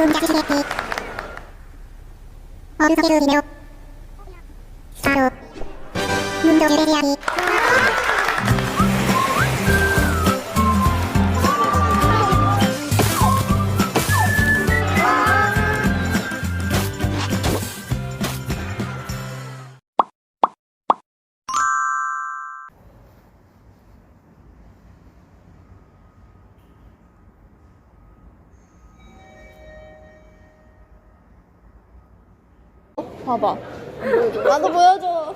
分立ちして、オルセルビデオ、スタロ、ムンドジュレリアリー。 봐봐. 나도 보여줘.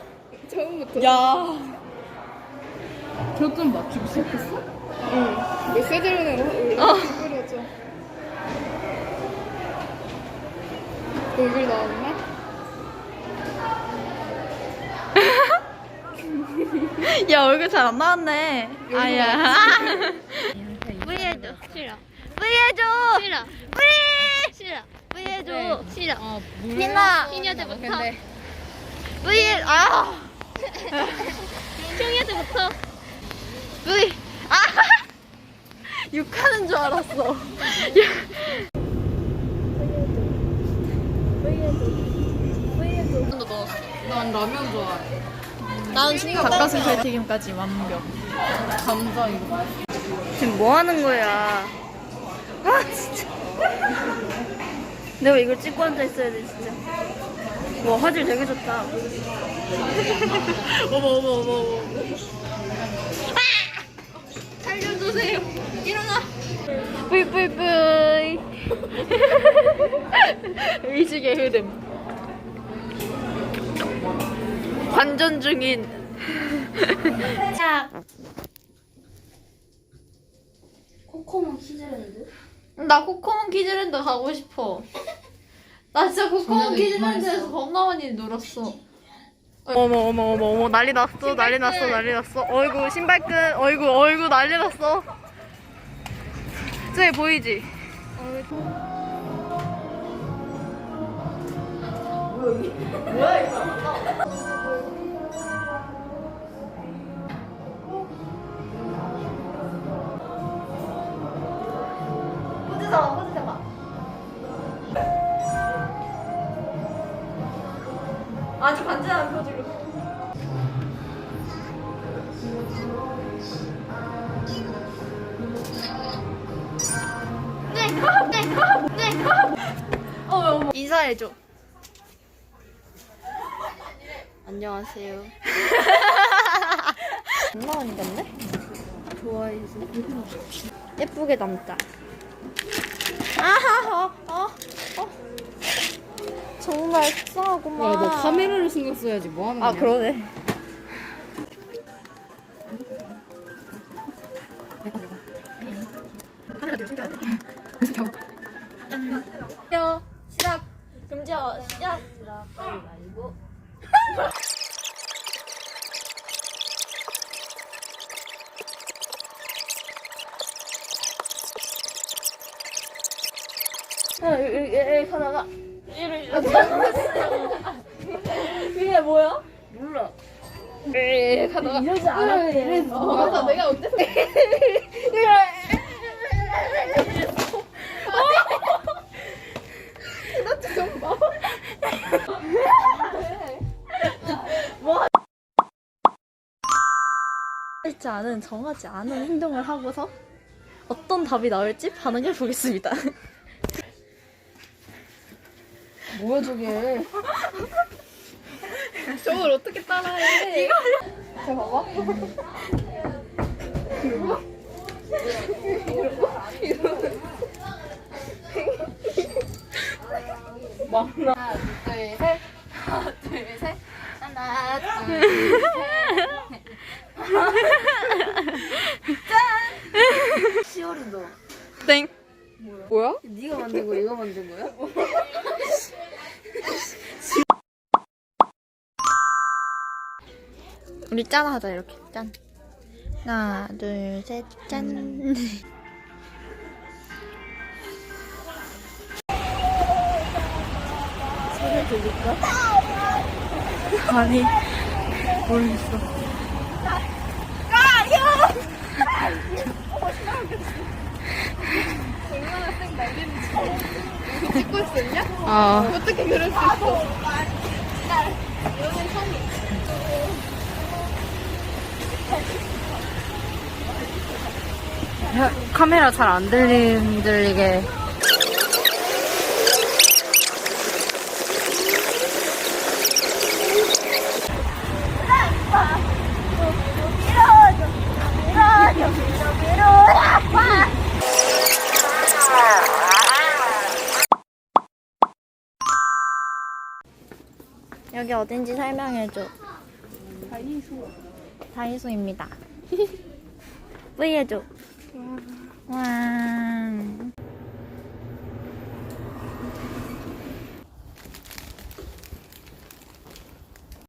처음부터 야. 저좀 맞추기 시작했어? 응 메시지 전에 어. 뿌려줘 얼굴 나왔나? 야 얼굴 잘 안 나왔네. 아야. 뿌리해줘. 싫어. 뿌리해줘. 싫어. 뿌리. 싫어. 뿌리해줘. 싫어. 아 신나. 희녀들부터. 근데 뿌리. 아. 총이한테부터. 뿌리. 아. 욕하는 줄 알았어. 난 라면 좋아해 나는 중국 닭가슴살 튀김까지 완벽. 감자 이거 지금 뭐 하는 거야? 아 진짜. 내가 이걸 찍고 앉아 있어야 돼 진짜. 와 화질 되게 좋다. 어머 어머 어머 어머. 아! 살려주세요. 일어나. 뿌이뿌이뿌이. 의식의 흐름. 관전 중인. 자. 코코몽 키즈랜드? 나 코코몬 키즈랜드 가고 싶어. 나 진짜 전에도 키즈랜드에서 겁나 많이 놀았어. 어머 어머 어머 어머 난리 났어 난리 났어 난리 났어 어이구 신발끈 어이구 어이구 난리 났어 저기 보이지? 호주 아주 간지나는 표지로. 네, 네, 네. 인사해줘. 안녕하세요. 많이 갔네? 좋아해서. 예쁘게 담자. 아하 어, 어, 어. 정말 속상하구만 야 너 카메라를 신경 써야지 뭐 하는 거야 아 그러네 요 시작 금지어 시작 시작 빨리 말고 아, 여기, 여기, 여기 가다가 이를 이게 뭐야? 몰라. 에 가다가 이러지 않아. 이랬어. 맞아, 내가 어땠어? 할지 않은 정하지 않은 행동을 하고서 어떤 답이 나올지 반응해 보겠습니다. 뭐야 저게 저걸 어떻게 따라해? 이거 자 봐봐. 하나 둘셋 하나 둘 셋. 하나 둘 셋. 시월이 너 땡. 뭐야? 네가 만든 거 이거 만든 거야? 우리 짠 하자 이렇게 짠. 하나 둘 셋 짠. 소리 들릴까? 아니 모르겠어. 수 어떻게 그럴 수 있어? 카메라 잘 안 들리게. 여기 어딘지 설명해줘. 다이소. 다이소입니다. 뿌이해줘. 와.